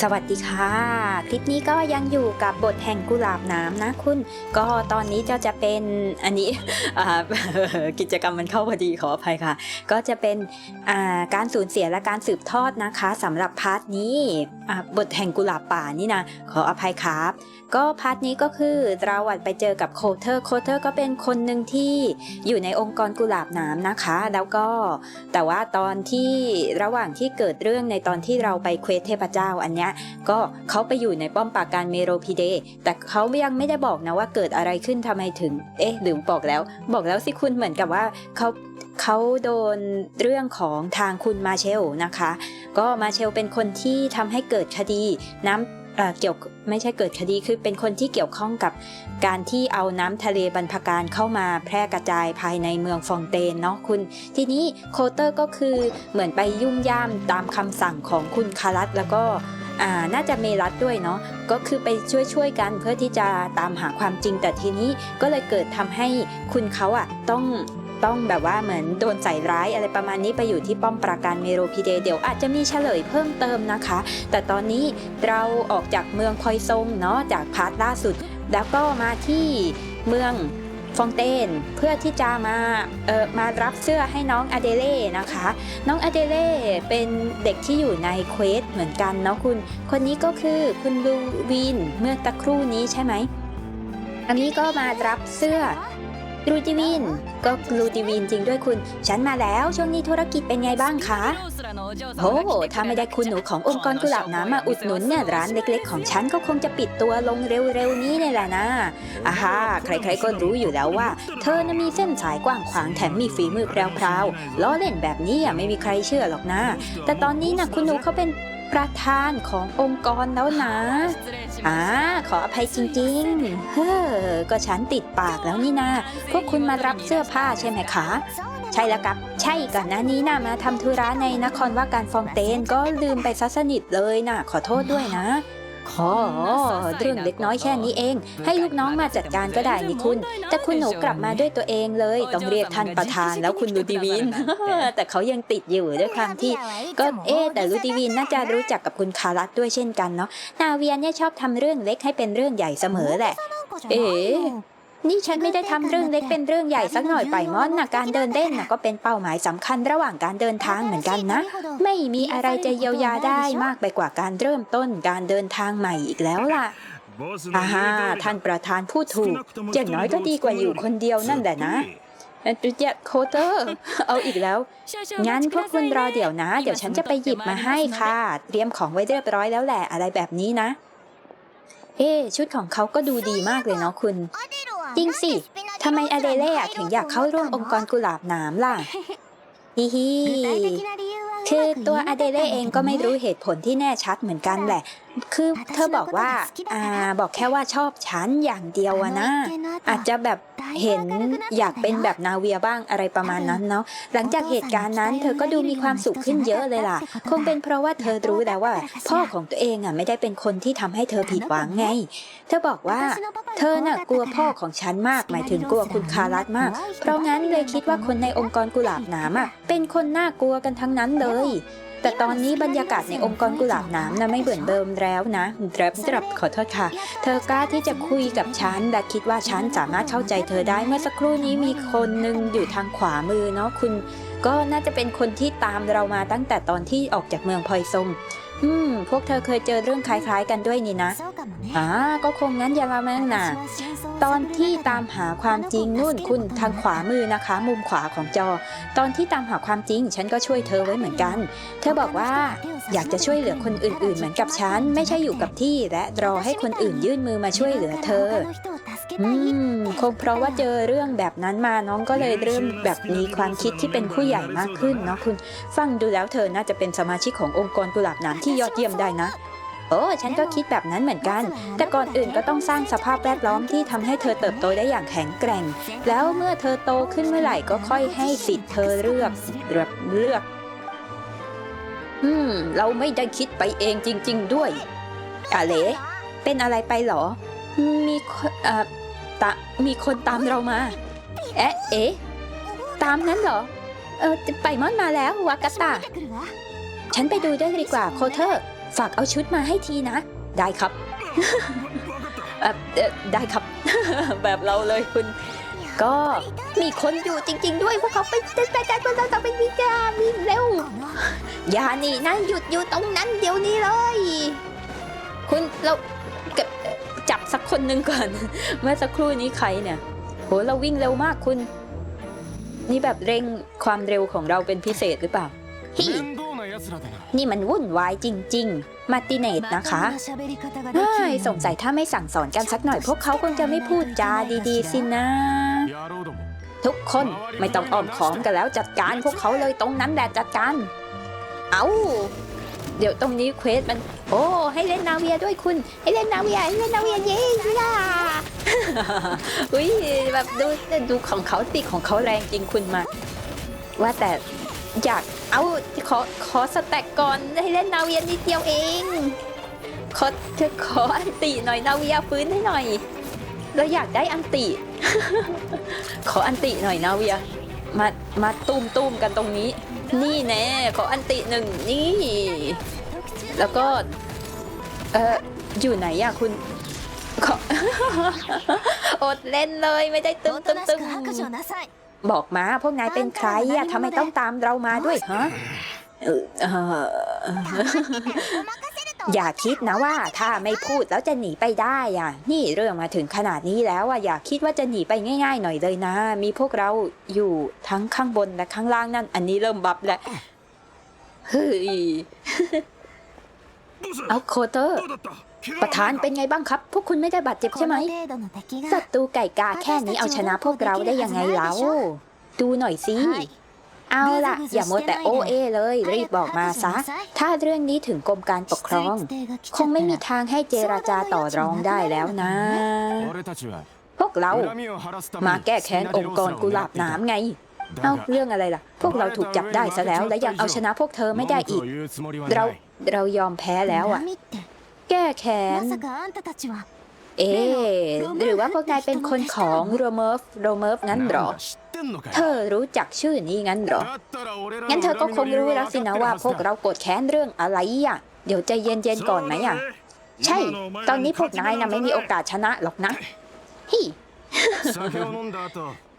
สวัสดีค่ะ คลิปนี้ก็ยังอยู่กับบทแห่งกุหลาบน้ำนะคุณ ก็ตอนนี้จะจะเป็นอันนี้กิจกรรมมันเข้าพอดีขออภัยค่ะ ก็จะเป็นการสูญเสียและการสืบทอดนะคะสำหรับพาร์ทนี้บทแห่งกุหลาบป่านี่นะขออภัยครับ ก็พาร์ทนี้ก็คือเราอะไปเจอกับโคเทอร์โคเทอร์ก็เป็นคนหนึ่งที่อยู่ในองค์กรกุหลาบน้ำนะคะ แล้วก็แต่ว่าตอนที่ระหว่างที่เกิดเรื่องในตอนที่เราไปเควสเทพเจ้าอันเนี้ยก็เขาไปอยู่ในป้อมปราการเมโรพีเด แต่เขายังไม่ได้บอกนะว่าเกิดอะไรขึ้นทำไมถึง เอ๊ะหรือบอกแล้ว บอกแล้วสิคุณเหมือนกับว่าเขา เขาโดนเรื่องของทางคุณมาเชลนะคะ ก็มาเชลเป็นคนที่ทำให้เกิดคดีน้ำเเกี่ยวไม่ใช่เกิดคดีคือเป็นคนที่เกี่ยวข้องกับการที่เอาน้ำทะเลบรรพการเข้ามาแพร่กระจายภายในเมืองฟองเตนเนาะคุณ ทีนี้โคเตอร์ก็คือเหมือนไปยุ่มย่ามตามคำสั่งของคุณคารัตแล้วก็น่าจะเมรัตด้วยเนาะก็คือไปช่วยช่วยกันเพื่อที่จะตามหาความจริงแต่ทีนี้ก็เลยเกิดทำให้คุณเขาอะต้อง ต้องแบบว่าเหมือนโดนใส่ร้ายอะไรประมาณนี้ไปอยู่ที่ป้อมปราการเมโรพีเดเดี๋ยวอาจจะมีเฉลยเพิ่มเติมนะคะ แต่ตอนนี้เราออกจากเมืองพอยซงเนาะจากพาร์ทล่าสุด แล้วก็มาที่เมืองฟองเตนเพื่อที่จะมาเออมารับเสื้อให้น้องอเดเล่นะคะ น้องอเดเล่เป็นเด็กที่อยู่ในเควสเหมือนกันเนาะคุณ คนนี้ก็คือคุณลูวินเมื่อตะครู่นี้ใช่ไหม อันนี้ก็มารับเสื้อ ลูดิวิน ก็ลูดิวินจริงด้วยคุณ ฉันมาแล้วช่วงนี้ธุรกิจเป็นไงบ้างคะโอ้ถ้าไม่ได้คุณหนูขององค์กรกุหลาบน้ำมาอุดหนุนเนี่ยร้านเล็กๆ ของฉันก็คงจะปิดตัวลงเร็วๆนี้เนี่ยแหละนะอาฮาใครๆก็รู้อยู่แล้วว่า เธอน่ะมีเส้นสายกว้างขวางแถมมีฝีมือแพรวๆล้อเล่นแบบนี้อะไม่มีใครเชื่อหรอกนะ แต่ตอนนี้นะคุณหนูเขาเป็นประธานขององค์กรแล้วนะ อ่าขออภัยจริงๆ เฮ้อ ก็ฉันติดปากแล้วนี่นาพวกคุณมารับเสื้อผ้าใช่ไหมคะ ใช่แล้วครับ ใช่ก่อนหน้านี้นะมาทำธุระในนครว่าการฟองเตนก็ลืมไปซะสนิทเลยนะขอโทษด้วยนะ ขอเรื่องเล็กน้อยแค่นี้เอง ให้ลูกน้องมาจัดการก็ได้นี่คุณ แต่คุณหนูกลับมาด้วยตัวเองเลย ต้องเรียกท่านประธานแล้วคุณลูดีวิน แต่เขายังติดอยู่ด้วยความที่ก็เอ๊ะแต่ลูดีวินน่าจะรู้จักกับคุณคารัตด้วยเช่นกันเนาะนาเวียเนี่ยชอบทำเรื่องเล็กให้เป็นเรื่องใหญ่เสมอแหละ เอ๋ นี่ฉันไม่ได้ทำเรื่องเล็กเป็นเรื่องใหญ่สักหน่อยไปมอนนะการเดินเล่นนะก็เป็นเป้าหมายสำคัญระหว่างการเดินทางเหมือนกันนะ ไม่มีอะไรจะเยียวยาได้มากไปกว่าการเริ่มต้นการเดินทางใหม่อีกแล้วล่ะอาอาฮาฮาท่าท่านนปประระธาธานนพูพูดดถูถูกกออย่าย่างงน้น้ออยยก็ก็ดีดีกกว่าว่าออยู่ยู่คคนนเดีเดียยววนั่นั่นนแหแหละละนะนะเจ็ดโคเตอร์ เอาอีกแล้ว งั้นพวกคุณรอเดี๋ยวนะ เดี๋ยวฉันจะไปหยิบมาให้ค่ะ เตรียมของไว้เรียบร้อยแล้วแหละอะไรแบบนี้นะ เอ๊ะชุดของเขาก็ดูดีมากเลยเนาะคุณจริงสิทำไมอเดเล่อะถึงอยากเข้าร่วมองค์กรกุหลาบหนามล่ะฮิฮิคืคืออตัตัววออเดเดเล่เล่เอเองงก็ก็ไม่ไม่รู้รู้เหตุผลที่แน่ชัดเหมือนกันแหละ คือเธอบอกว่าอ่าบอกแค่ว่าชอบฉันอย่างเดียวอะนะ อาจจะแบบเห็นอยากเป็นแบบนาเวียบ้างอะไรประมาณนั้นเนาะหลังจากเหตุการณ์นั้น เธอก็ดูมีความสุขขึ้นเยอะเลยล่ะ คงเป็นเพราะว่าเธอรู้แล้วว่า พ่อของตัวเองอะไม่ได้เป็นคนที่ทำให้เธอผิดหวังไง เธอบอกว่า เธอน่ะกลัวพ่อของฉันมาก หมายถึงกลัวคุณคารัตมาก เพราะงั้นเลยคิดว่าคนในองค์กรกุหลาบหนามอะเป็นคนน่ากลัวกันทั้งนั้นเลย แต่ตอนนี้บรรยากาศในองค์กรกุหลาบน้ำนะไม่เหมือนเดิมแล้วนะรับรับขอโทษค่ะ เธอกล้าที่จะคุยกับฉันและคิดว่าฉันสามารถเข้าใจเธอได้เมื่อสักครู่นี้มีคนหนึ่งอยู่ทางขวามือเนาะคุณ ก็น่าจะเป็นคนที่ตามเรามาตั้งแต่ตอนที่ออกจากเมืองพลอยซง อืม พวกเธอเคยเจอเรื่องคล้ายๆกันด้วยนี่นะ อ่า ก็คงงั้นอย่าละมั้งนะตอนที่ตามหาความจริงนู่นคุณทางขวามือนะคะ มุมขวาของจอ ตอนที่ตามหาความจริง ฉันก็ช่วยเธอไว้เหมือนกัน เธอบอกว่าอยากจะช่วยเหลือคนอื่นๆ เหมือนกับฉัน ไม่ใช่อยู่กับที่และรอให้คนอื่นยื่นมือมาช่วยเหลือเธออื มคงเพราะว่าเจอเรื่องแบบนั้นมาน้องก็เลยเริ่มแบบมีความคิดที่เป็นผู้ใหญ่มากขึ้นเนาะคุณ ฟังดูแล้วเธอน่าจะเป็นสมาชิกขององค์กรกุหลาบน้ำที่ยอดเยี่ยมได้นะ โอ้ฉันก็คิดแบบนั้นเหมือนกัน แต่ก่อนอื่นก็ต้องสร้างสภาพแวดล้อมที่ทำให้เธอเติบโตได้อย่างแข็งแกร่ง แล้วเมื่อเธอโตขึ้นเมื่อไหร่ก็ค่อยให้สิทธิ์เธอเลือกเลือกเลือกอืม เราไม่ได้คิดไปเองจริง ๆ ด้วยอะเลเป็นอะไรไปหรอ มีเอ่อ ตะมีคนตามเรามา เอ๊ะเอ๊ะตามนั้นเหรอ เออไปมอนมาแล้ววากาตาฉันไปดูด้วยดีกว่าโคเทอร์ ฝากเอาชุดมาให้ทีนะ ได้ครับ ได้ครับ แบบเราเลยคุณ ก็มีคนอยู่จริง ๆ ด้วยพวกเขาไปเต้นไปกันพวเราต้องไปวิ่งจ้าวิ่งเร็ว อย่าหนี่นะหยุดอยู่ตรงนั้นเดี๋ยวนี้เลย คุณเรา สักคนหนึ่งก่อน เมื่อสักครู่นี้ใครเนี่ย โหเราวิ่งเร็วมากคุณ นี่แบบเร่งความเร็วของเราเป็นพิเศษหรือเปล่าฮินี่มันวุ่นวายจริง ๆ มาติเนตนะคะง่าสงสัยถ้าไม่สั่งสอนกันสักหน่อย พวกเขาคงจะไม่พูดจาดีๆ สินะ ทุกคนไม่ต้องอ้อมขอมกันแล้วจัดการพวกเขาเลยตรงนั้นแหละจัดการ เอา้า เดี๋ยวตรงนี้เควสมัน โอ้ให้เล่นนาเวียด้วยคุณ ให้เล่นนาเวียให้เล่นนาเวียเย้ย่าอุ้ยแบบดูดูของเขาติของเขาแรงจริงคุณมา ว่าแต่อยากเอาขอขอสแต็กก่อนให้เล่นนาเวียนิดเดียวเองขอขออันติหน่อยนาเวียฟื้นให้หน่อย เราอยากได้อันติ ขออันติหน่อยนาเวียมามาตุ้มตุ้มกันตรงนี้ นี่แน่ขออันติหนึ่งนี่ แล้วก็ เอออยู่ไหนอะคุณขอ อดเล่นเลยไม่ได้ตึมตึมตึมบอกมาพวกนายเป็นใครอะทำไมต้องตามเรามาด้วยฮะเออเอย่าคิดนะว่าถ้าไม่พูดแล้วจะหนีไปได้อะ นี่เรื่องมาถึงขนาดนี้แล้วอะอย่าคิดว่าจะหนีไปง่าย ๆ หน่อยเลยนะ มีพวกเราอยู่ทั้งข้างบนและข้างล่างนั่น อันนี้เริ่มบับแล้วเฮ้ยเอาโคเตอร์ ประธานเป็นไงบ้างครับ พวกคุณไม่ได้บาดเจ็บใช่ไหมศัตรูไก่กาแค่นี้เอาชนะพวกเราได้ยังไงแล้วดูหน่อยสิ เอาละอย่ามัวแต่โอเอเลย รีบบอกมาซะ ถ้าเรื่องนี้ถึงกรมการปกครอง คงไม่มีทางให้เจราจาต่อรองได้แล้วนะ พวกเรา มาแก้แค้นองค์กรกุหลาบน้ำไง เอาเรื่องอะไรล่ะ พวกเราถูกจับได้ซะแล้ว และยังเอาชนะพวกเธอไม่ได้อีก เราเรายอมแพ้แล้วอะแก้แค้น เอ๊หรือว่าพวกนายเป็นคนของโรเมอร์ฟโรเมอร์ฟงั้นหรอ เธอรู้จักชื่อนี้งั้นหรอ งั้นเธอก็คงรู้แล้วสินะว่าพวกเราโกรธแค้นเรื่องอะไรอะ เดี๋ยวใจเย็นๆก่อนไหมอะ ใช่ ตอนนี้พวกนายนะไม่มีโอกาสชนะหรอกนะฮิ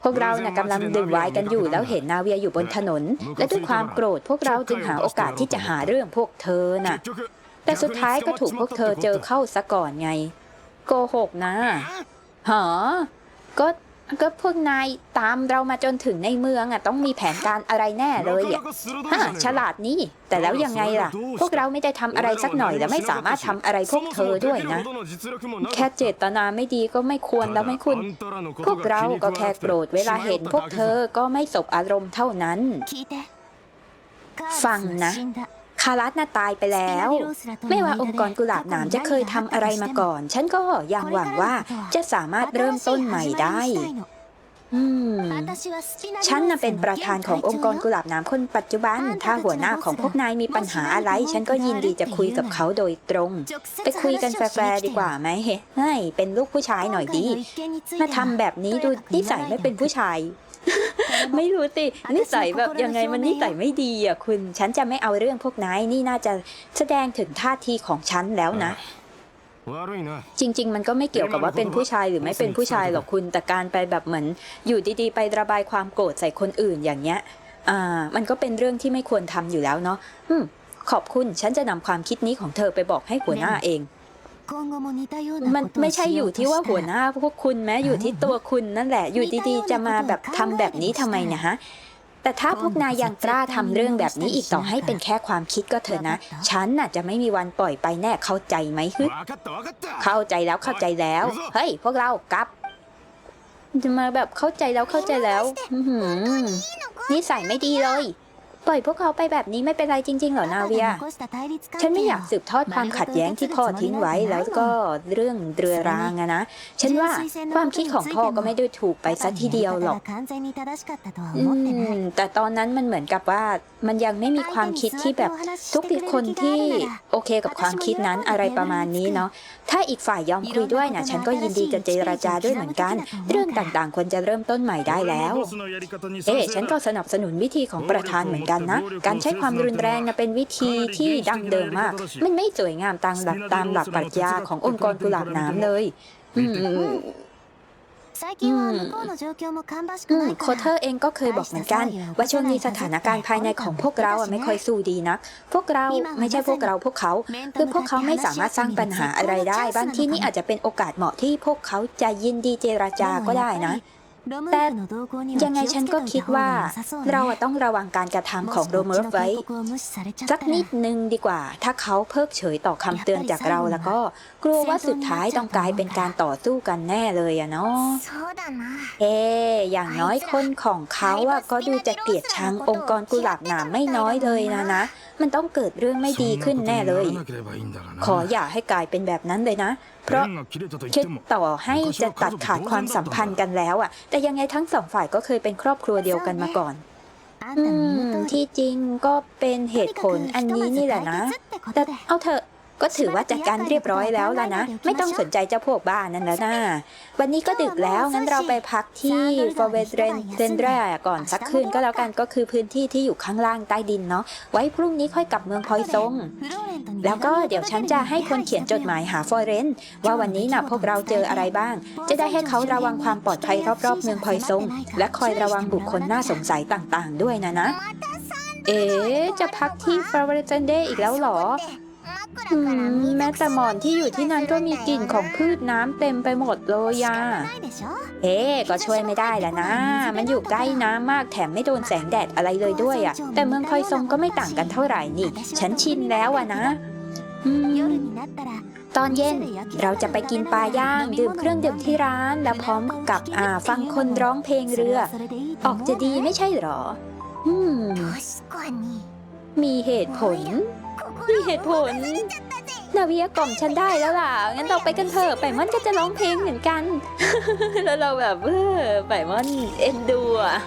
พวกเรานะ่ะกำลังดื่มไวน์กันอยู่แล้วเห็นนาเวียอยู่บนถนน และด้วยความโกรธพวกเราจึงหาโอกาสที่จะหาเรื่องพวกเธอน่ะ แต่สุดท้ายก็ถูกพวกเธอเจอเข้าซะก่อนไง โกหกนะหะก็ก็พวกนายตามเรามาจนถึงในเมืองอะต้องมีแผนการอะไรแน่เลยอะฮะฉลาดนี่ แต่แล้วยังไงล่ะ พวกเราไม่ได้ทำอะไรสักหน่อยและไม่สามารถทำอะไรพวกเธอด้วยนะ แค่เจตนาไม่ดีก็ไม่ควรแล้วไม่คุณ พวกเราก็แค่โกรธเวลาเห็นพวกเธอก็ไม่สบอารมณ์เท่านั้น ฟังนะ คารัสน่ะตายไปแล้ว ไม่ว่าองค์กรกุหลาบหนามจะเคยทำอะไรมาก่อน ฉันก็ยังหวังว่าจะสามารถเริ่มต้นใหม่ได้อืมฉันน่ะเป็นประธานขององค์กรกุหลาบหน้ำคนปัจจุบัน ถ้าหัวหน้าของพวกนายมีปัญหาอะไร ฉันก็ยินดีจะคุยกับเขาโดยตรง ไปคุยกันแฟร์ๆดีกว่าไหมเฮ้ให้เป็นลูกผู้ชายหน่อยดี มาทำแบบนี้ดูนิสัยไม่เป็นผู้ชาย ไม่รู้สินิสัยแบบยังไงมันนิสัยไม่ดีอะคุณ ฉันจะไม่เอาเรื่องพวกนายนี่น่าจะแสดงถึงท่าทีของฉันแล้วนะ จริง ๆ มันก็ไม่เกี่ยวกับว่าเป็นผู้ชายหรือไม่เป็นผู้ชายหรอกคุณ แต่การไปแบบเหมือน อยู่ดีๆไประบายความโกรธใส่คนอื่นอย่างเงี้ย อ่า มันก็เป็นเรื่องที่ไม่ควรทำอยู่แล้วเนาะขอบคุณ ฉันจะนำความคิดนี้ของเธอไปบอกให้หัวหน้าเอง มันไม่ใช่อยู่ที่ว่าหัวหน้าพวกคุณแม้อยู่ที่ตัวคุณนั่นแหละ อยู่ดีๆ จะมาแบบทำแบบนี้ทำไมนะฮะแต่ถ้าพวกนายยังกล้าทำเรื่องแบบนี้อีกต่อให้เป็นแค่ความคิดก็เถอะนะ ฉันน่ะจะไม่มีวันปล่อยไปแน่เข้าใจไหมฮึเข้าใจแล้วเข้าใจแล้ว เฮ้ย พวกเรากลับ จะมาแบบเข้าใจแล้วเข้าใจแล้วนี่ใส่ไม่ดีเลย ปล่อยพวกเขาไปแบบนี้ไม่เป็นไรจริงๆเหรอนาเวีย ฉันไม่อยากสืบทอดความขัดแย้งที่พ่อทิ้งไว้แล้วก็เรื่องเรือรางอะนะ ฉันว่าความคิดของพ่อก็ไม่ได้ถูกไปซะทีเดียวหรอกอืมแต่ตอนนั้นมันเหมือนกับว่ามันยังไม่มีความคิดที่แบบทุกคนที่โอเคกับความคิดนั้นอะไรประมาณนี้เนาะ ถ้าอีกฝ่ายยอมคุยด้วยนะฉันก็ยินดีจะเจรจาด้วยเหมือนกัน เรื่องต่างๆควรจะเริ่มต้นใหม่ได้แล้ว เอ๊ฉันก็สนับสนุนวิธีของประธานเหมือนกันกันนะ การใช้ความรุนแรงเป็นวิธีที่ดั้งเดิมมาก มันไม่สวยงามตามหลักตามหลักปรัชญาขององค์กรกุหลาบน้ำเลยอืมโคเทอร์เองก็เคยบอกเหมือนกัน ว่าช่วงนี้สถานการณ์ภายในของพวกเราไม่ค่อยสู้ดีนะ พวกเราไม่ใช่พวกเราพวกเขาคือพวกเขาไม่สามารถสร้างปัญหาอะไรได้บางที่นี่อาจจะเป็นโอกาสเหมาะที่พวกเขาจะยินดีเจรจาก็ได้นะ แต่แต่ยังไงฉันก็คิดว่า เราอะต้องระวังการกระทำของโรเมอร์ไว้สักนิดนึงดีกว่า ถ้าเขาเพิกเฉยต่อคำเตือนจากเราแล้วก็ กลัวว่าสุดท้ายต้องกลายเป็นการต่อสู้กันแน่เลยอะเนาะเอ๊ะอย่างน้อยคนของเขาอะก็ดูจะเกลียดชังองค์กรกุหลาบหนามไม่น้อยเลยนะนะ มันต้องเกิดเรื่องไม่ดีขึ้นแน่เลย ขออย่าให้กลายเป็นแบบนั้นเลยนะเพราะคิดต่อให้จะตัดขาดความสัมพันธ์กันแล้วอะแต่ยังไงทั้งสองฝ่ายก็เคยเป็นครอบครัวเดียวกันมาก่อนอืมที่จริงก็เป็นเหตุผลอันนี้นี่แหละนะ แต่เอาเถอะ ก็ถือว่าจัดการเรียบร้อยแล้วล่ะนะ ไม่ต้องสนใจเจ้าพวกบ้านนั่นแล้วนะวันนี้ก็ดึกแล้วงั้นเราไปพักที่ฟอเวเรนเรนแรก่อนสักคืนก็แล้วกันก็คือพื้นที่ที่อยู่ข้างล่างใต้ดินเนาะไว้พรุ่งนี้ค่อยกลับเมืองพอยซงแล้วก็เดี๋ยวฉันจะให้คนเขียนจดหมายหาฟอเรนว่าวันนี้นะพวกเราเจออะไรบ้าง จะได้ให้เขาระวังความปลอดภัยรอบๆเมืองพอยซงและคอยระวังบุคคลน่าสงสัยต่างๆ ด้วยนะนะ เอ๊ะจะพักที่ฟอเรนเดอีกแล้วเหรอ อืมแม้แต่หมอนที่อยู่ที่นั่นก็มีกลิ่นของพืชน้ำเต็มไปหมดเลยอะเอ๊ะก็ช่วยไม่ได้แหละนะ มันอยู่ใกล้น้ำมากแถมไม่โดนแสงแดดอะไรเลยด้วยอะแต่เมืองพอยซงก็ไม่ต่างกันเท่าไหร่นี่ ฉันชินแล้วอะนะอืมตอนเย็นเราจะไปกินปลาย่าง ดื่มเครื่องดื่มที่ร้าน และพร้อมกับอ่าฟังคนร้องเพลงเรือ ออกจะดีไม่ใช่เหรอ อืม มีเหตุผล มีเหตุผล นาเวียกล่อมฉันได้แล้วล่ะ งั้นเราไปกันเถอะไปมอนก็จะร้องเพลงเหมือนกัน แล้วเราแบบเออไปมอนเอ็นดูอะ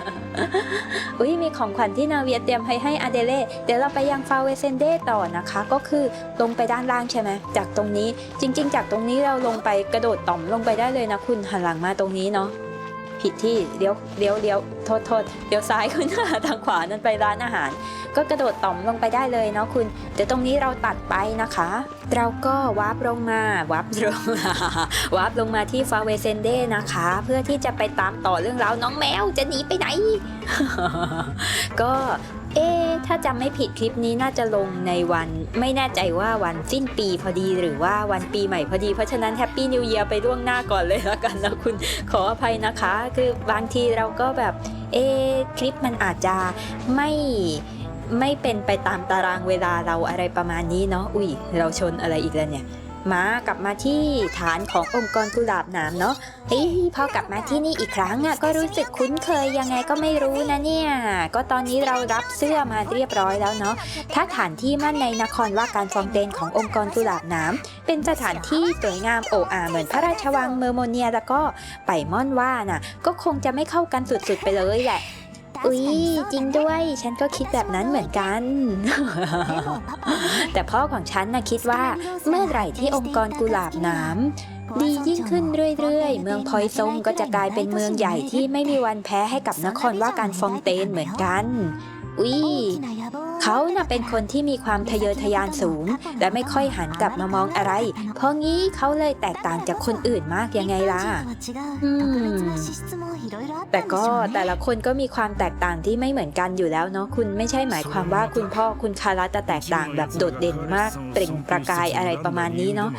อุ้ยมีของขวัญที่นาเวียเตรียมให้ให้อเดเล่เดี๋ยวเราไปยังฟาเวเซนเดต่อนะคะ ก็คือลงไปด้านล่างใช่ไหมจากตรงนี้จริง ๆ จากตรงนี้เราลงไปกระโดดต่อมลงไปได้เลยนะคุณหันหลังมาตรงนี้เนาะ ผิดที่เลี้ยวเลี้ยวเลี้ยวโทษโทษเลี้ยวซ้ายคุณ ทางขวานั่นไปร้านอาหาร ก็กระโดดต่อมลงไปได้เลยเนาะคุณเดี๋ยวตรงนี้เราตัดไปนะคะ เราก็วาร์ปลงมาวาร์ปลงมาวาร์ปลงมาที่ฟาเวเซนเดนะคะ เพื่อที่จะไปตามต่อเรื่องราวน้องแมวจะหนีไปไหน ก็ เอ๊ถ้าจำไม่ผิดคลิปนี้น่าจะลงในวันไม่แน่ใจว่าวันสิ้นปีพอดีหรือว่าวันปีใหม่พอดี เพราะฉะนั้นแฮปปี้นิวเยียร์ไปล่วงหน้าก่อนเลยแล้วกันนะคุณขออภัยนะคะ คือบางทีเราก็แบบเอะคลิปมันอาจจะไม่ไม่เป็นไปตามตารางเวลาเราอะไรประมาณนี้เนาะอุ้ยเราชนอะไรอีกแล้วเนี่ย มากลับมาที่ฐานขององค์กรกุหลาบหนามเนาะเฮ้ยพอกลับมาที่นี่อีกครั้งอะก็รู้สึกคุ้นเคยยังไงก็ไม่รู้นะเนี่ย ก็ตอนนี้เรารับเสื้อมาเรียบร้อยแล้วเนาะถ้าฐานที่มั่นในนครว่าการฟองเตนขององค์กรกุหลาบหนามเป็นสถานที่สวยงามโออาเหมือนพระราชวังเมอร์โมเนียแล้วก็ไปม่อนว่าน่ะ ก็คงจะไม่เข้ากันสุดๆไปเลยแหละ อุ๊ยจริงด้วย ฉันก็คิดแบบนั้นเหมือนกัน แต่พ่อของฉันน่ะคิดว่าเมื่อไหร่ที่องค์กรกุหลาบหน้ำดียิ่งขึ้นเรื่อยๆ เมืองพอยซงก็จะกลายเป็นเมืองใหญ่ที่ไม่มีวันแพ้ให้กับนครว่าการฟองเตนเหมือนกัน อุ๊ย เขาน่ะเป็นคนที่มีความทะเยอทะยานสูง และไม่ค่อยหันกลับมามองอะไร เพราะงี้เขาเลยแตกต่างจากคนอื่นมากยังไงล่ะอืมแต่ก็แต่ละคนก็มีความแตกต่างที่ไม่เหมือนกันอยู่แล้วเนาะคุณไม่ใช่หมายความว่าคุณพ่อคุณคารัตจะแตกต่างแบบโดดเด่นมากเปล่งประกายอะไรประมาณนี้เนาะ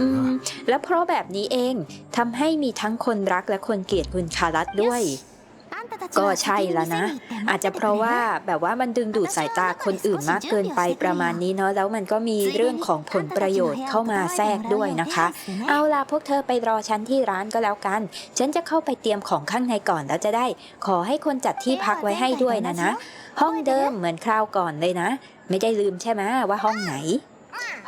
อืมแล้วเพราะแบบนี้เองทำให้มีทั้งคนรักและคนเกลียดคุณคารัตด้วย ก็ใช่แล้วนะ อาจจะเพราะว่าแบบว่ามันดึงดูดสายตาคนอื่นมากเกินไปประมาณนี้เนาะแล้วมันก็มีเรื่องของผลประโยชน์เข้ามาแทรกด้วยนะคะ เอาล่ะพวกเธอไปรอฉันที่ร้านก็แล้วกัน ฉันจะเข้าไปเตรียมของข้างในก่อนแล้วจะได้ ขอให้คนจัดที่พักไว้ให้ด้วยนะนะ ห้องเดิมเหมือนคราวก่อนเลยนะ ไม่ได้ลืมใช่ไหมว่าห้องไหน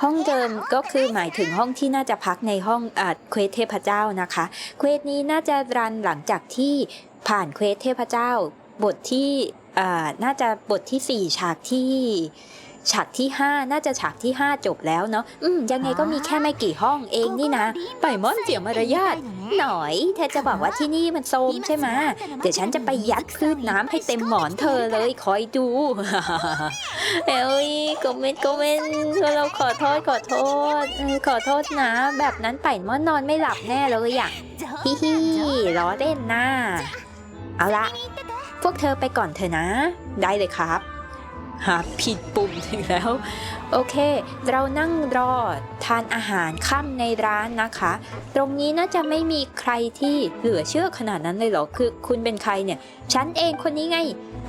ห้องเดิมก็คือหมายถึงห้องที่น่าจะพักในห้องอาเควสเทพเจ้านะคะ เควสนี้น่าจะรันหลังจากที่ ผ่านเควสเทพเจ้า บทที่อ่าน่าจะบทที่ 4 ฉากที่ ฉากที่ 5 น่าจะฉากที่ 5 จบแล้วเนาะอืมยังไงก็มีแค่ไม่กี่ห้องเองนี่นะไปม่อนเสียมารยาทหน่อย เธอจะบอกว่าที่นี่มันโซมใช่ไหมเดี๋ยวฉันจะไปยัดคลื่นน้ำให้เต็มหมอนเธอเลยคอยดูเอ้ยกเมนต์กเมนต์เราขอโทษขอโทษเออขอโทษนะ แบบนั้นไปม่อนนอนไม่หลับแน่เลยอะฮิฮิล้อเล่นนะ เอาละพวกเธอไปก่อนเถอะนะ ได้เลยครับ หาผิดปุ่มถึงแล้ว โอเค เรานั่งรอทานอาหารค่ำในร้านนะคะ ตรงนี้น่าจะไม่มีใครที่เหลือเชื่อขนาดนั้นเลยเหรอ คือคุณเป็นใครเนี่ย ฉันเองคนนี้ไง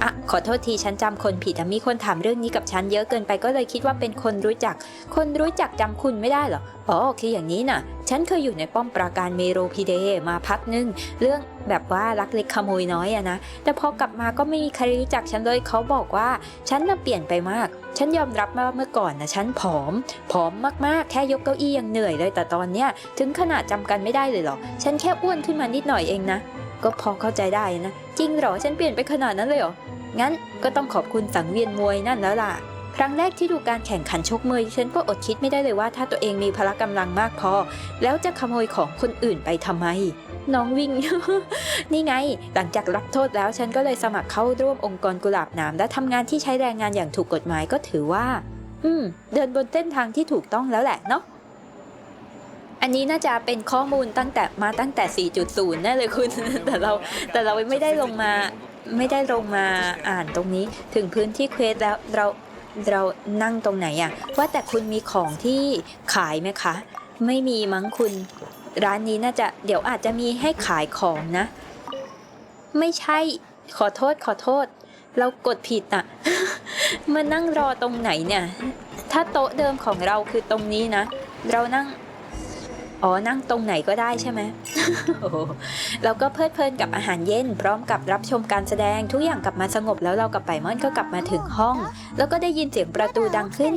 อะ ขอโทษทีฉันจำคนผิดแต่มีคนถามเรื่องนี้กับฉันเยอะเกินไปก็เลยคิดว่าเป็นคนรู้จัก คนรู้จักจำคุณไม่ได้เหรออ๋อคืออย่างนี้น่ะ ฉันเคยอยู่ในป้อมปราการเมโรพีเดมาพักนึง เรื่องแบบว่ารักเล็กขโมยน้อยอะนะ แต่พอกลับมาก็ไม่มีใครรู้จักฉันเลยเขาบอกว่า ฉันน่ะเปลี่ยนไปมาก ฉันยอมรับว่าเมื่อก่อนนะฉันผอม ผอมมากๆ แค่ยกเก้าอี้ยังเหนื่อยเลย แต่ตอนเนี้ยถึงขนาดจำกันไม่ได้เลยหรอ ฉันแค่อ้วนขึ้นมานิดหน่อยเองนะ ก็พอเข้าใจได้นะ จริงหรอ ฉันเปลี่ยนไปขนาดนั้นเลยหรอ งั้นก็ต้องขอบคุณสังเวียนมวยนั่นแล้วล่ะ ครั้งแรกที่ดูการแข่งขันชกมวยฉันก็อดคิดไม่ได้เลยว่าถ้าตัวเองมีพละกำลังมากพอ แล้วจะขโมยของคนอื่นไปทำไม น้องวิ่ง นี่ไง หลังจากรับโทษแล้วฉันก็เลยสมัครเข้าร่วมองค์กรกุหลาบน้ำและทำงานที่ใช้แรงงานอย่างถูกกฎหมายก็ถือว่า อืม เดินบนเส้นทางที่ถูกต้องแล้วแหละเนาะอันนี้น่าจะเป็นข้อมูลตั้งแต่มาตั้งแต่ 4.0แน่เลยคุณ แต่เราแต่เราไม่ได้ลงมาไม่ได้ลงมาอ่านตรงนี้ ถึงพื้นที่เควสแล้วเรา เรานั่งตรงไหนอะว่าแต่คุณมีของที่ขายไหมคะ ไม่มีมั้งคุณ ร้านนี้น่าจะเดี๋ยวอาจจะมีให้ขายของนะ ไม่ใช่ขอโทษขอโทษ เรากดผิดอะมานั่งรอตรงไหนเนี่ย ถ้าโต๊ะเดิมของเราคือตรงนี้นะ เรานั่ง อ๋อ นั่งตรงไหนก็ได้ใช่ไหมโอ้โหเราก็เพลิดเพลินกับอาหารเย็น พร้อมกับรับชมการแสดงทุกอย่างกลับมาสงบแล้วเรากับไปมอนก็กลับมาถึงห้อง แล้วก็ได้ยินเสียงประตูดังขึ้น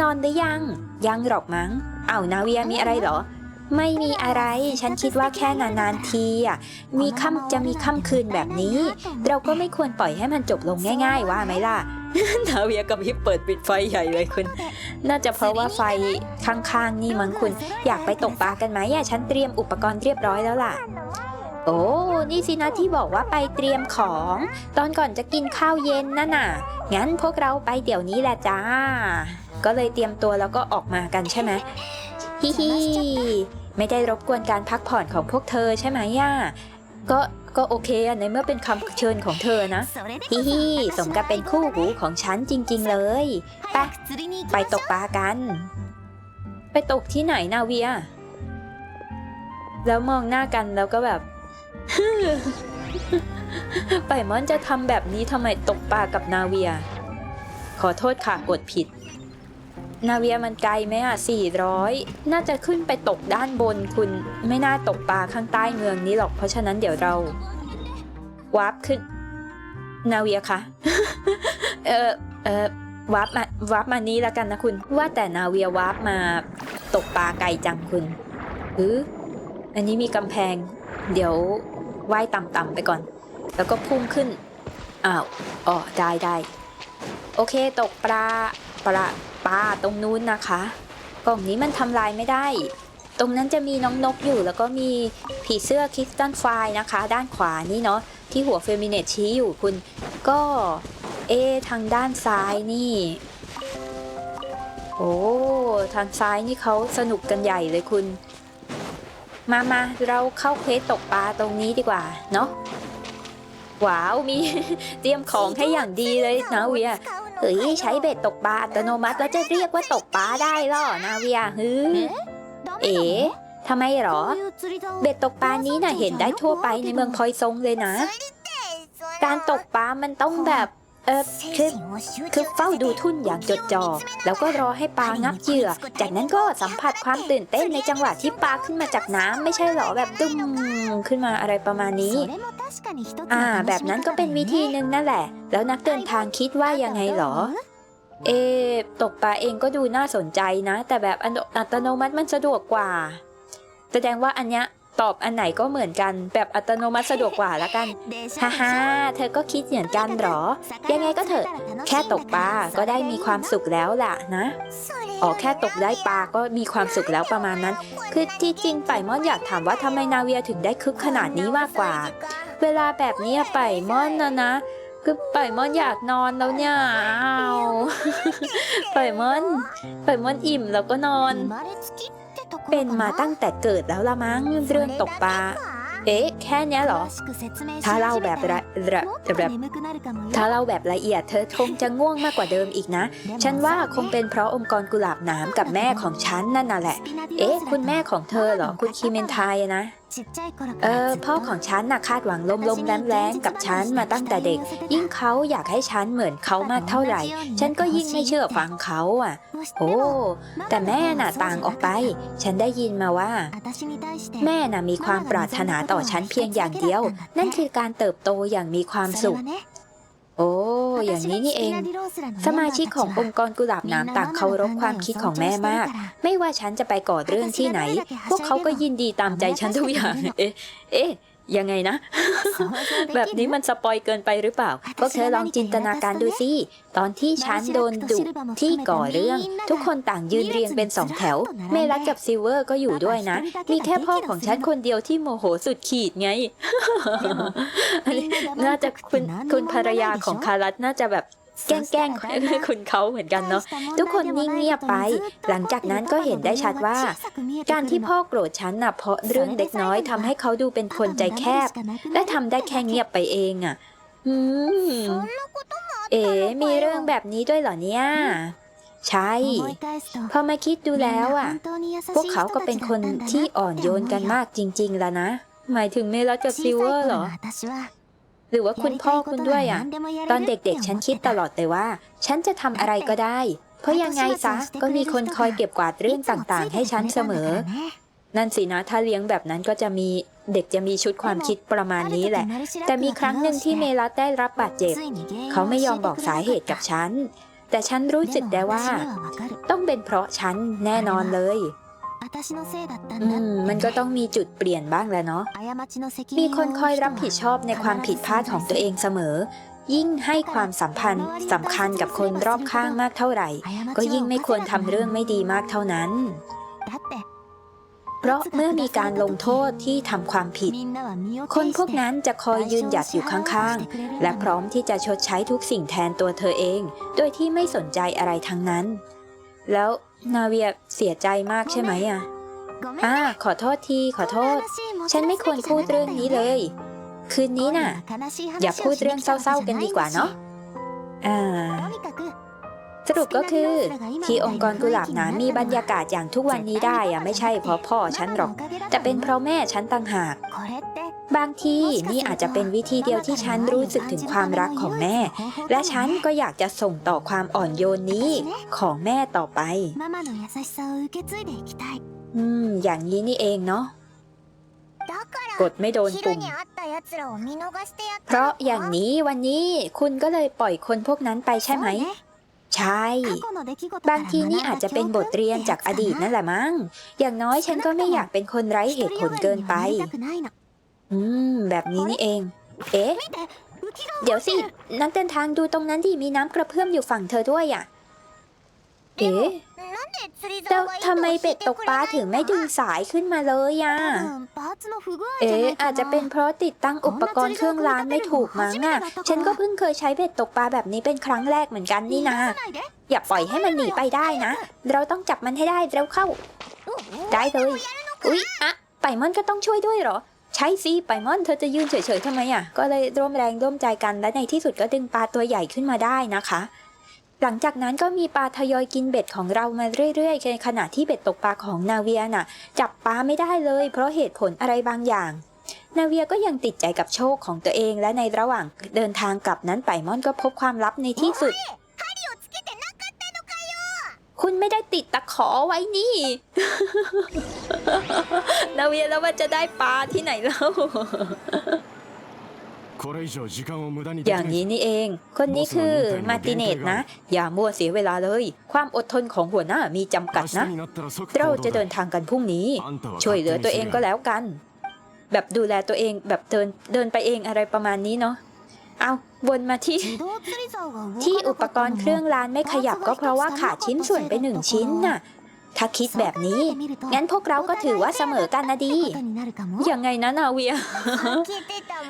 นอนหรือยัง ยังหรอกมั้งอ้าวนาเวียมีอะไรเหรอ ไม่มีอะไร ฉันคิดว่าแค่นานๆทีอะ มีค่ำจะมีค่ำคืนแบบนี้ เราก็ไม่ควรปล่อยให้มันจบลงง่าย ๆ ว่าไหมล่ะ นาเวียกับฮิปเปิดปิดไฟใหญ่เลยคุณ น่าจะเพราะว่าไฟข้างๆนี่มั้งคุณ อยากไปตกปลากันไหมอะฉันเตรียมอุปกรณ์เรียบร้อยแล้วล่ะ โอ้ นี่สินะที่บอกว่าไปเตรียมของ ตอนก่อนจะกินข้าวเย็นนั่นน่ะ งั้นพวกเราไปเดี๋ยวนี้แหละจ้า ก็เลยเตรียมตัวแล้วก็ออกมากันใช่ไหมฮิฮิ ไม่ได้รบกวนการพักผ่อนของพวกเธอใช่ไหมย่าก็ก็โอเคอะในเมื่อเป็นคำเชิญของเธอนะฮิฮิสมกับเป็นคู่หูของฉันจริง ๆ เลยไปไปตกปลากัน ไปตกที่ไหนนาเวีย แล้วมองหน้ากันแล้วก็แบบไปมอนจะทำแบบนี้ทำไมตกปลากับนาเวีย ขอโทษค่ะกดผิด นาเวียมันไกลไหมอะสี่ร้อยน่าจะขึ้นไปตกด้านบนคุณ ไม่น่าตกปลาข้างใต้เมืองนี้หรอก เพราะฉะนั้นเดี๋ยวเราวาร์ปขึ้น นาเวียคะ เออเออวาร์ปมาวาร์ปมานี้แล้วกันนะคุณ ว่าแต่นาเวียวาร์ปมาตกปลาไก่จังคุณหรืออันนี้มีกำแพง เดี๋ยวว่ายต่ำๆไปก่อน แล้วก็พุ่งขึ้น อ้าว อ๋อ ได้ได้ โอเค ตกปลา ปลา ปลาตรงนู้นนะคะ กล่องนี้มันทำลายไม่ได้ ตรงนั้นจะมีน้องนกอยู่ แล้วก็มีผีเสื้อคริสตันไฟนะคะ ด้านขวานี่เนาะที่หัวเฟมิเนตชี้อยู่คุณ ก็เอทางด้านซ้ายนี่ โอ้ทางซ้ายนี่เขาสนุกกันใหญ่เลยคุณ มามาเราเข้าเควสตกปลาตรงนี้ดีกว่าเนาะว้าวมีเตรียมของให้อย่างดีเลยนะเวีย เฮ้ยใช้เบ็ดตกปลาอัตโนมัติแล้วจะเรียกว่าตกปลาได้เหรอนาเวียฮึเอ๋ทำไมเหรอ เบ็ดตกปลานี้น่ะเห็นได้ทั่วไปในเมืองพลอยซงเลยนะ การตกปลามันต้องแบบ เออคือคือเฝ้าดูทุ่นอย่างจดจ่อแล้วก็รอให้ปลางับเหยื่อ จากนั้นก็สัมผัสความตื่นเต้นในจังหวะที่ปลาขึ้นมาจากน้ำไม่ใช่เหรอแบบดุ้มขึ้นมาอะไรประมาณนี้ อ่า แบบนั้นก็เป็นวิธีหนึ่งนั่นแหละ แล้วนักเดินทางคิดว่ายังไงเหรอ เอะตกปลาเองก็ดูน่าสนใจนะ แต่แบบอัตโนมัติมันสะดวกกว่า แสดงว่าอันเนี้ย ตอบอันไหนก็เหมือนกันแบบอัตโนมัติสะดวกกว่าละกัน ฮ่าฮ่าเธอก็คิดเหมือนกันเหรอ ยังไงก็เถอะ แค่ตกปลาก็ได้มีความสุขแล้วล่ะนะอ๋อแค่ตกได้ปลาก็มีความสุขแล้วประมาณนั้น คือที่จริงไปมอนอยากถามว่าทำไมนาเวียถึงได้คึกขนาดนี้มากกว่า เวลาแบบเนี้ยไปมอนนะนะคือไปมอนอยากนอนแล้วเนี่ยอ้าวไปมอนไปมอนอิ่มแล้วก็นอน เป็นมาตั้งแต่เกิดแล้วละมั้งเรื่องตกปลาเอ๊ะ แค่เนี้ยเหรอ ถ้าเล่าแบบละละแบบถ้าเล่าแบบละเอียดเธอคงจะง่วงมากกว่าเดิมอีกนะ ฉันว่าคงเป็นเพราะองค์กรกุหลาบหนามกับแม่ของฉันนั่นน่ะแหละ เอ๊ะ คุณแม่ของเธอเหรอ คุณคีเมนไทายนะ เออพ่อของฉันน่ะคาดหวังลมลมๆแรงแรงๆกับฉันมาตั้งแต่เด็ก ยิ่งเขาอยากให้ฉันเหมือนเขามากเท่าไหร่ ฉันก็ยิ่งไม่เชื่อฟังเขาอะ โอ้ แต่แม่น่ะต่างออกไป ฉันได้ยินมาว่า แม่น่ะมีความปรารถนาต่อฉันเพียงอย่างเดียว นั่นคือการเติบโตอย่างมีความสุข โอ้ อย่างนี้นี่เอง สมาชิกขององค์กรกุหลาบน้ำต่างเคารพความคิดของแม่มาก ไม่ว่าฉันจะไปก่อเรื่องที่ไหน พวกเขาก็ยินดีตามใจฉันทุกอย่าง เอ๊ะ เอ๊ะ ยังไงนะ แบบนี้มันสปอยเกินไปหรือเปล่า พวกเธอลองจินตนาการดูสิ ตอนที่ฉันโดนดุที่ก่อเรื่อง ทุกคนต่างยืนเรียงเป็นสองแถว เมลัดกับซิลเวอร์ก็อยู่ด้วยนะ มีแค่พ่อของฉันคนเดียวที่โมโหสุดขีดไง น่าจะคุณคุณภรรยาของคารัตน่าจะแบบ แกล้งแกล้งๆคุณเขาเหมือนกันเนาะทุกคนนิ่งเงียบไป หลังจากนั้นก็เห็นได้ชัดว่า การที่พ่อโกรธฉันน่ะเพราะเรื่องเด็กน้อยทำให้เขาดูเป็นคนใจแคบ และทำได้แค่เงียบไปเองอะอืมเอ๋มีเรื่องแบบนี้ด้วยเหรอเนี่ยใช่ พอมาคิดดูแล้วอะ พวกเขาก็เป็นคนที่อ่อนโยนกันมากจริงๆแล้วนะ หมายถึงเมลัสกับซิลเวอร์เหรอ หรือว่าคุณพ่อคุณด้วยอะตอนเด็กๆ ฉันคิดตลอดเลยว่า ฉันจะทำอะไรก็ได้ เพราะยังไงซะก็มีคนคอยเก็บกวาดเรื่องต่างๆ ให้ฉันเสมอ นั่นสินะถ้าเลี้ยงแบบนั้นก็จะมีเด็กจะมีชุดความคิดประมาณนี้แหละ แต่มีครั้งหนึ่งที่เมลัสได้รับบาดเจ็บ เขาไม่ยอมบอกสาเหตุกับฉัน แต่ฉันรู้สึกได้ว่า ต้องเป็นเพราะฉันแน่นอนเลย อืมมันก็ต้องมีจุดเปลี่ยนบ้างแหล้วเนาะมีคนคอยรับผิดชอบในความผิดพลาดของตัวเองเสมอ ยิ่งให้ความสัมพันธ์สำคัญกับคนรอบข้างมากเท่าไหร่ ก็ยิ่งไม่ควรทำเรื่องไม่ดีมากเท่านั้น เพราะเมื่อมีการลงโทษที่ทำความผิด คนพวกนั้นจะคอยยืนหยัดอยู่ข้างๆ และพร้อมที่จะชดใช้ทุกสิ่งแทนตัวเธอเอง โดยที่ไม่สนใจอะไรทั้งนั้น แล้ว นาเวียเสียใจมากใช่ไหมอะอ่าขอโทษที ขอโทษ ฉันไม่ควรพูดเรื่องนี้เลย คืนนี้น่ะ อย่าพูดเรื่องเศร้าๆกันดีกว่าเนาะอ่าสรุปก็คือ ที่องค์กรกุหลาบหนามีบรรยากาศอย่างทุกวันนี้ได้อะไม่ใช่เพราะพ่อฉันหรอก แต่เป็นเพราะแม่ฉันต่างหาก บางทีนี่อาจจะเป็นวิธีเดียวที่ฉันรู้สึกถึงความรักของแม่ และฉันก็อยากจะส่งต่อความอ่อนโยนนี้ของแม่ต่อไป อืม อย่างนี้นี่เองเนาะกดไม่โดนปุ่ม เพราะอย่างนี้วันนี้คุณก็เลยปล่อยคนพวกนั้นไปใช่ไหม ใช่ บางทีนี่อาจจะเป็นบทเรียนจากอดีตนั่นแหละมั้ง อย่างน้อยฉันก็ไม่อยากเป็นคนไร้เหตุผลเกินไป อืม แบบนี้นี่เอง เอ๊ะ เดี๋ยวสิ นักเดินทางดูตรงนั้นดิมีน้ำกระเพื่อมอยู่ฝั่งเธอด้วยอะ เอ๊ะแล้วทำไมเป็ดตกปลาถึงไม่ดึงสายขึ้นมาเลยอะ เอ๊ะ อาจจะเป็นเพราะติดตั้งอุปกรณ์เครื่องร้านไม่ถูกมั้งอะ ฉันก็เพิ่งเคยใช้เบ็ดตกปลาแบบนี้เป็นครั้งแรกเหมือนกันนี่นะ อย่าปล่อยให้มันหนีไปได้นะ เราต้องจับมันให้ได้เร็วเข้า ได้เลย อุ๊ย อะไปมอนก็ต้องช่วยด้วยเหรอ ใช่สิไปมอนเธอจะยืนเฉยๆทำไมอะ ก็เลยร่วมแรงร่วมใจกันและในที่สุดก็ดึงปลาตัวใหญ่ขึ้นมาได้นะคะ หลังจากนั้นก็มีปลาทยอยกินเบ็ดของเรามาเรื่อยๆในขณะที่เบ็ดตกปลาของนาเวียน่ะ จับปลาไม่ได้เลย เพราะเหตุผลอะไรบางอย่างนาเวียก็ยังติดใจกับโชคของตัวเองและในระหว่างเดินทางกลับนั้นไปมอนก็พบความลับในที่สุด คุณไม่ได้ติดตะขอไว้นี่ นาเวียแล้วมันจะได้ปลาที่ไหนแล้วอย่างนี้นี่เอง คนนี้คือมาติเนตนะ อย่ามัวเสียเวลาเลย ความอดทนของหัวหน้ามีจำกัดนะ เราจะเดินทางกันพรุ่งนี้ ช่วยเหลือตัวเองก็แล้วกัน แบบดูแลตัวเองแบบเดินเดินไปเองอะไรประมาณนี้เนาะ เอาวนมาที่ ที่อุปกรณ์เครื่องรานไม่ขยับก็เพราะว่าขาดชิ้นส่วนไปหนึ่งชิ้นน่ะ ถ้าคิดแบบนี้ งั้นพวกเราก็ถือว่าเสมอกันนะดี ยังไงนะนาเวีย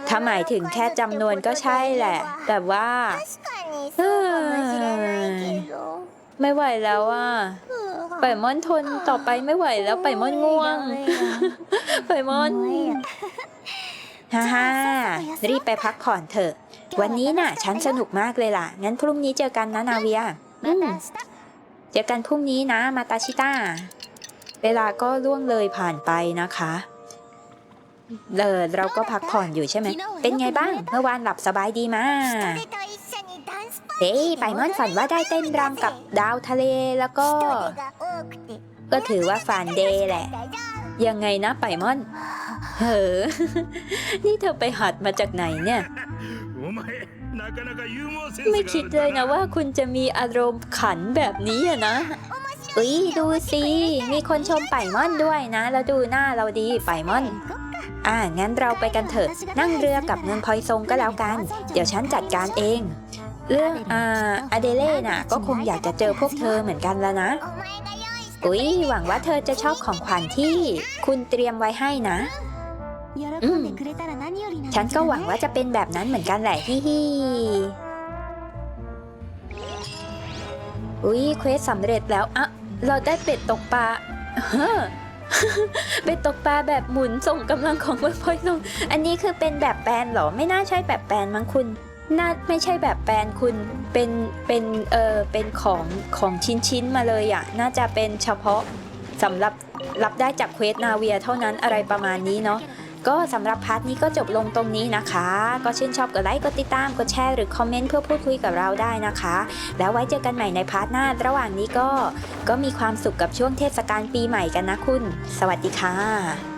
ถ้าหมายถึงแค่จำนวนก็ใช่แหละ แต่ว่าไม่ไหวแล้วอะไปม่อนทนต่อไปไม่ไหวแล้วไปม่อนง่วง ไปม่อนฮ่าฮ่ารีบไปพักผ่อนเถอะ วันนี้น่ะ ฉันสนุกมากเลยล่ะ งั้นพรุ่งนี้เจอกันนะนาเวียอืมเจอกันพรุ่งนี้นะมาตาชิต้า เวลาก็ล่วงเลยผ่านไปนะคะเออเราก็พักผ่อนอยู่ใช่ไหม เป็นไงบ้าง เมื่อวานหลับสบายดีมาเฮ้ยไปม่อนฝันว่าได้เต้นรำกับดาวทะเลแล้วก็ ก็ถือว่าฝันเดย์แหละ ยังไงนะไปม่อน เฮ้อ นี่เธอไปหัดมาจากไหนเนี่ย ไม่คิดเลยนะว่าคุณจะมีอารมณ์ขันแบบนี้อะนะอุ้ยดูสิ มีคนชมไปมอนด้วยนะ แล้วดูหน้าเราดีไปมอน อ่า งั้นเราไปกันเถอะ นั่งเรือกับเนินพลอยทรงก็แล้วกัน เดี๋ยวฉันจัดการเอง เรื่องอ่าอเดเล่น่ะ ก็คงอยากจะเจอพวกเธอเหมือนกันแล้วนะ อุ้ยหวังว่าเธอจะชอบของขวัญที่ คุณเตรียมไว้ให้นะ อืม ฉันก็หวังว่าจะเป็นแบบนั้นเหมือนกันแหละฮิฮิอุ๊ยเควสสำเร็จแล้วอะเราได้เป็ดตกปลาเป็ดตกปลาแบบหมุนส่งกำลังของเวิร์อยต์ลง อันนี้คือเป็นแบบแปลนเหรอ ไม่น่าใช่แบบแปลนมั้งคุณ น่าไม่ใช่แบบแปลนคุณ เป็น เป็น เออเป็นของของชิ้นชิ้นมาเลยอะน่าจะเป็นเฉพาะสำหรับรับได้จากเควสนาเวียเท่านั้นอะไรประมาณนี้เนาะ ก็สำหรับพาร์ทนี้ก็จบลงตรงนี้นะคะ ก็ชื่นชอบกดไลค์กดติดตามกดแชร์หรือคอมเมนต์เพื่อพูดคุยกับเราได้นะคะ แล้วไว้เจอกันใหม่ในพาร์ทหน้า ระหว่างนี้ก็ก็มีความสุขกับช่วงเทศกาลปีใหม่กันนะคุณ สวัสดีค่ะ